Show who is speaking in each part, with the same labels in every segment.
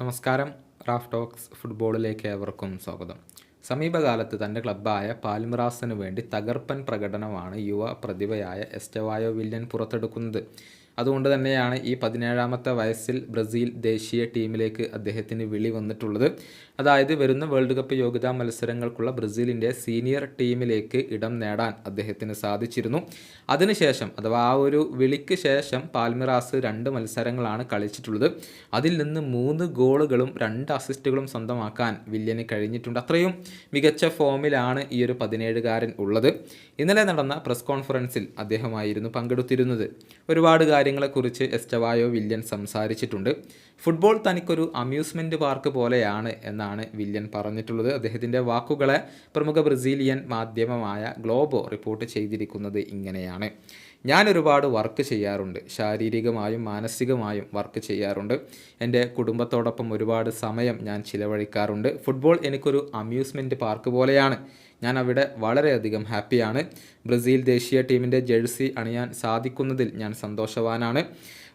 Speaker 1: നമസ്കാരം. Raf talks ഫുട്ബോളിലേക്ക് ഏവർക്കും സ്വാഗതം. സമീപകാലത്ത് തന്റെ ക്ലബ്ബായ പാൽമിറാസിന് വേണ്ടി തകർപ്പൻ പ്രകടനമാണ് യുവ പ്രതിഭയായ എസ്റ്റവായോ വില്യൻ പുറത്തെടുക്കുന്നത്. അതുകൊണ്ട് തന്നെയാണ് ഈ പതിനേഴാമത്തെ വയസ്സിൽ ബ്രസീൽ ദേശീയ ടീമിലേക്ക് അദ്ദേഹത്തിന് വിളി വന്നിട്ടുള്ളത്. അതായത് വരുന്ന വേൾഡ് കപ്പ് യോഗ്യതാ മത്സരങ്ങൾക്കുള്ള ബ്രസീലിന്റെ സീനിയർ ടീമിലേക്ക് ഇടം നേടാൻ അദ്ദേഹത്തിന് സാധിച്ചിരുന്നു. അതിനുശേഷം അഥവാ ആ ഒരു വിളിക്ക് ശേഷം പാൽമിറാസ് രണ്ട് മത്സരങ്ങളാണ് കളിച്ചിട്ടുള്ളത്. അതിൽ നിന്ന് മൂന്ന് ഗോളുകളും രണ്ട് അസിസ്റ്റുകളും സ്വന്തമാക്കാൻ വില്യന് കഴിഞ്ഞിട്ടുണ്ട്. അത്രയും മികച്ച ഫോമിലാണ് ഈ ഒരു പതിനേഴുകാരൻ ഉള്ളത്. ഇന്നലെ നടന്ന പ്രസ് കോൺഫറൻസിൽ അദ്ദേഹമായിരുന്നു പങ്കെടുത്തിരുന്നത്. ഒരുപാട് കാര്യങ്ങളെക്കുറിച്ച് എസ്റ്റവായോ വില്യൻ സംസാരിച്ചിട്ടുണ്ട്. ഫുട്ബോൾ തനിക്കൊരു അമ്യൂസ്മെന്റ് പാർക്ക് പോലെയാണ് എന്നാണ് വില്യൻ പറഞ്ഞിട്ടുള്ളത്. അദ്ദേഹത്തിന്റെ വാക്കുകളെ പ്രമുഖ ബ്രസീലിയൻ മാധ്യമമായ ഗ്ലോബോ റിപ്പോർട്ട് ചെയ്തിരിക്കുന്നത് ഇങ്ങനെയാണ്. ഞാൻ ഒരുപാട് വർക്ക് ചെയ്യാറുണ്ട്. ശാരീരികമായും മാനസികമായും വർക്ക് ചെയ്യാറുണ്ട്. എന്റെ കുടുംബത്തോടൊപ്പം ഒരുപാട് സമയം ഞാൻ ചിലവഴിക്കാറുണ്ട്. ഫുട്ബോൾ എനിക്കൊരു അമ്യൂസ്മെന്റ് പാർക്ക് പോലെയാണ്. ഞാൻ അവിടെ വളരെയധികം ഹാപ്പിയാണ്. ബ്രസീൽ ദേശീയ ടീമിന്റെ ജേഴ്സി അണിയാൻ സാധിക്കുന്നതിൽ ഞാൻ സന്തോഷവാനാണ്.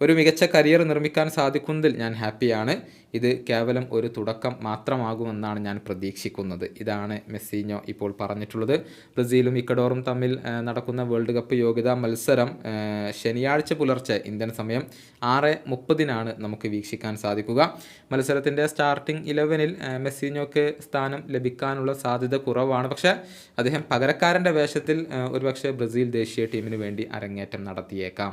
Speaker 1: ഒരു മികച്ച കരിയർ നിർമ്മിക്കാൻ സാധിക്കുന്നതിൽ ഞാൻ ഹാപ്പിയാണ് ഇത് കേവലം ഒരു തുടക്കം മാത്രമാകുമെന്നാണ് ഞാൻ പ്രതീക്ഷിക്കുന്നത്. ഇതാണ് മെസ്സിഞ്ഞോ ഇപ്പോൾ പറഞ്ഞിട്ടുള്ളത്. ബ്രസീലും ഇക്കഡോറും തമ്മിൽ നടക്കുന്ന വേൾഡ് കപ്പ് യോഗ്യതാ മത്സരം ശനിയാഴ്ച പുലർച്ചെ ഇന്ത്യൻ സമയം ആറ് മുപ്പതിനാണ് നമുക്ക് വീക്ഷിക്കാൻ സാധിക്കുക. മത്സരത്തിന്റെ സ്റ്റാർട്ടിംഗ് ഇലവനിൽ മെസ്സിഞ്ഞോക്ക് സ്ഥാനം ലഭിക്കാനുള്ള സാധ്യത കുറവാണ്. പക്ഷേ അദ്ദേഹം പകരക്കാരന്റെ വേഷത്തിൽ ഒരുപക്ഷെ ബ്രസീൽ ദേശീയ ടീമിന് വേണ്ടി അരങ്ങേറ്റം നടത്തിയേക്കാം.